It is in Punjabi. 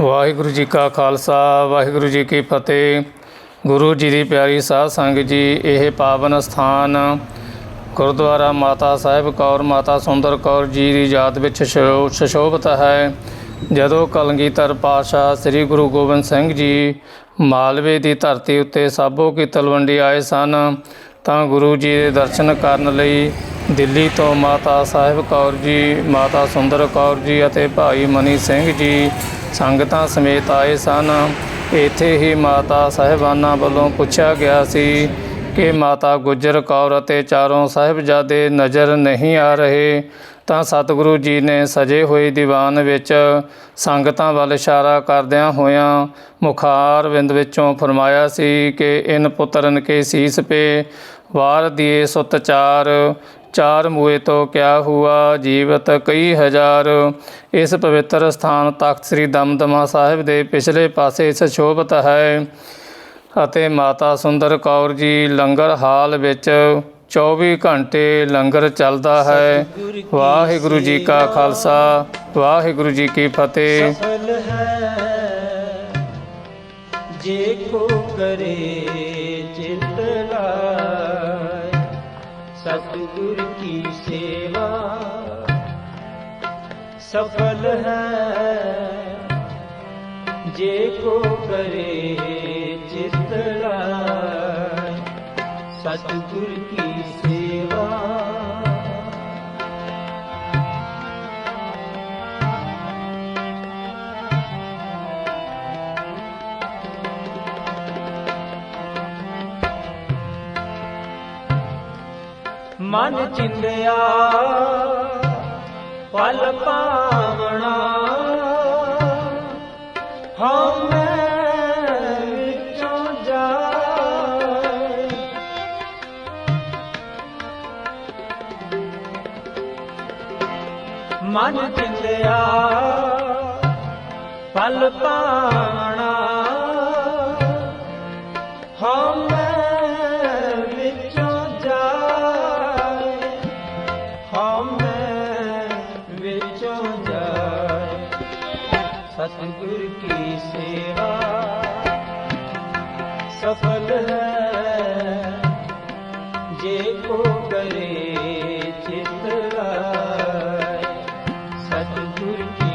ਵਾਹਿਗੁਰੂ ਜੀ ਕਾ ਖਾਲਸਾ, ਵਾਹਿਗੁਰੂ ਜੀ ਕੀ ਫਤਿਹ। ਗੁਰੂ ਜੀ ਦੀ ਪਿਆਰੀ ਸਾਧ ਸੰਗਤ ਜੀ, ਇਹ ਪਾਵਨ ਸਥਾਨ ਗੁਰਦੁਆਰਾ ਮਾਤਾ ਸਾਹਿਬ ਕੌਰ, ਮਾਤਾ ਸੁੰਦਰ ਕੌਰ ਜੀ ਦੀ ਯਾਦ ਵਿੱਚ ਸ਼ੋ- ਸੁਸ਼ੋਭਿਤ ਹੈ। ਜਦੋਂ ਕਲਗੀਧਰ ਪਾਤਸ਼ਾਹ ਸ੍ਰੀ ਗੁਰੂ ਗੋਬਿੰਦ ਸਿੰਘ ਜੀ ਮਾਲਵੇ ਦੀ ਧਰਤੀ ਉੱਤੇ ਸਾਬੋ ਕੀ ਤਲਵੰਡੀ ਆਏ ਸਨ, ਤਾਂ ਗੁਰੂ ਜੀ ਦੇ ਦਰਸ਼ਨ ਕਰਨ ਲਈ ਦਿੱਲੀ ਤੋਂ ਮਾਤਾ ਸਾਹਿਬ ਕੌਰ ਜੀ, ਮਾਤਾ ਸੁੰਦਰ ਕੌਰ ਜੀ ਅਤੇ ਭਾਈ ਮਨੀ ਸਿੰਘ ਜੀ ਸੰਗਤਾਂ ਸਮੇਤ ਆਏ ਸਨ। ਇੱਥੇ ਹੀ ਮਾਤਾ ਸਾਹਿਬਾਨਾਂ ਵੱਲੋਂ ਪੁੱਛਿਆ ਗਿਆ ਸੀ ਕਿ ਮਾਤਾ ਗੁਜਰ ਕੌਰ ਅਤੇ ਚਾਰੋਂ ਸਾਹਿਬਜ਼ਾਦੇ ਨਜ਼ਰ ਨਹੀਂ ਆ ਰਹੇ, ਤਾਂ ਸਤਿਗੁਰੂ ਜੀ ਨੇ ਸਜੇ ਹੋਏ ਦੀਵਾਨ ਵਿੱਚ ਸੰਗਤਾਂ ਵੱਲ ਇਸ਼ਾਰਾ ਕਰਦਿਆਂ ਹੋਇਆਂ ਮੁਖਾਰ ਵਿੰਦ ਵਿੱਚੋਂ ਫਰਮਾਇਆ ਸੀ ਕਿ ਇਨ ਪੁੱਤਰਨ ਕੇ ਸੀਸ ਪੇ, ਵਾਰ ਦੀਏ ਸੁਤ ਚਾਰ ਚਾਰ ਮੂਏ ਤੋਂ ਕਿਆ ਹੁਆ, ਜੀਵਤ ਕਈ ਹਜ਼ਾਰ। ਇਸ ਪਵਿੱਤਰ ਸਥਾਨ ਤਖਤ ਸ੍ਰੀ ਦਮਦਮਾ ਸਾਹਿਬ ਦੇ ਪਿਛਲੇ ਪਾਸੇ ਸੁਸ਼ੋਭਿਤ ਹੈ। ਅਤੇ ਮਾਤਾ ਸੁੰਦਰ ਕੌਰ ਜੀ, ਲੰਗਰ ਹਾਲ ਵਿੱਚ 24 ਘੰਟੇ ਲੰਗਰ ਚੱਲਦਾ ਹੈ। ਵਾਹਿਗੁਰੂ ਜੀ ਕਾ ਖਾਲਸਾ, ਵਾਹਿਗੁਰੂ ਜੀ ਕੀ ਫਤਿਹ। ਜੇ ਕੋ ਕਰੇ ਚਿਤ ਲਾਇ ਸਤਿਗੁਰ ਕੀ ਸੇਵਾ। ਸਫਲ ਹੈ, ਜੇ ਕੋ ਕਰੇ ਸਤਿਗੁਰ ਕੀ ਸੇਵਾ ਮਨ ਚਿੰਦਿਆ ਪਲ ਪਾਵਣਾ ਮਨ ਚਿੰਦਿਆ ਪਲ ਪਾਵਣਾ ਹਮੇ ਵਿੱਚੋਂ ਜਾਏ ਹਮੇ ਵਿੱਚੋਂ ਜਾਏ। ਸਤਿਗੁਰ ਕੀ ਸੇਵਾ, ਸਫਲ ਹੈ, ਜੇ ਕੋ ਕਰੇ। moving.